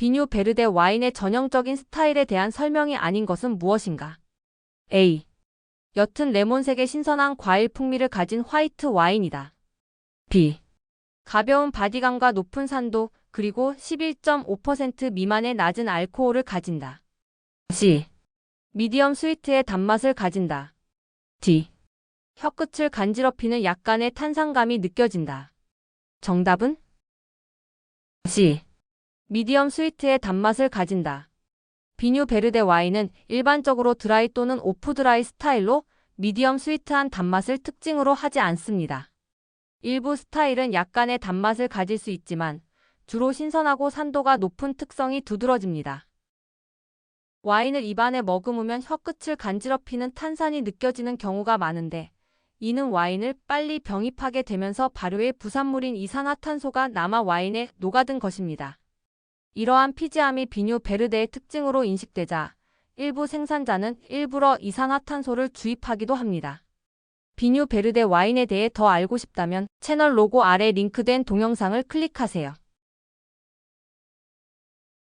비뉴 베르데 와인의 전형적인 스타일에 대한 설명이 아닌 것은 무엇인가? A. 옅은 레몬색의 신선한 과일 풍미를 가진 화이트 와인이다. B. 가벼운 바디감과 높은 산도 그리고 11.5% 미만의 낮은 알코올을 가진다. C. 미디엄 스위트의 단맛을 가진다. D. 혀끝을 간지럽히는 약간의 탄산감이 느껴진다. 정답은? C. 미디엄 스위트의 단맛을 가진다. 비뉴 베르데 와인은 일반적으로 드라이 또는 오프 드라이 스타일로 미디엄 스위트한 단맛을 특징으로 하지 않습니다. 일부 스타일은 약간의 단맛을 가질 수 있지만 주로 신선하고 산도가 높은 특성이 두드러집니다. 와인을 입안에 머금으면 혀끝을 간지럽히는 탄산이 느껴지는 경우가 많은데 이는 와인을 빨리 병입하게 되면서 발효의 부산물인 이산화탄소가 남아 와인에 녹아든 것입니다. 이러한 피지함이 비뉴 베르데의 특징으로 인식되자 일부 생산자는 일부러 이산화탄소를 주입하기도 합니다. 비뉴 베르데 와인에 대해 더 알고 싶다면 채널 로고 아래 링크된 동영상을 클릭하세요.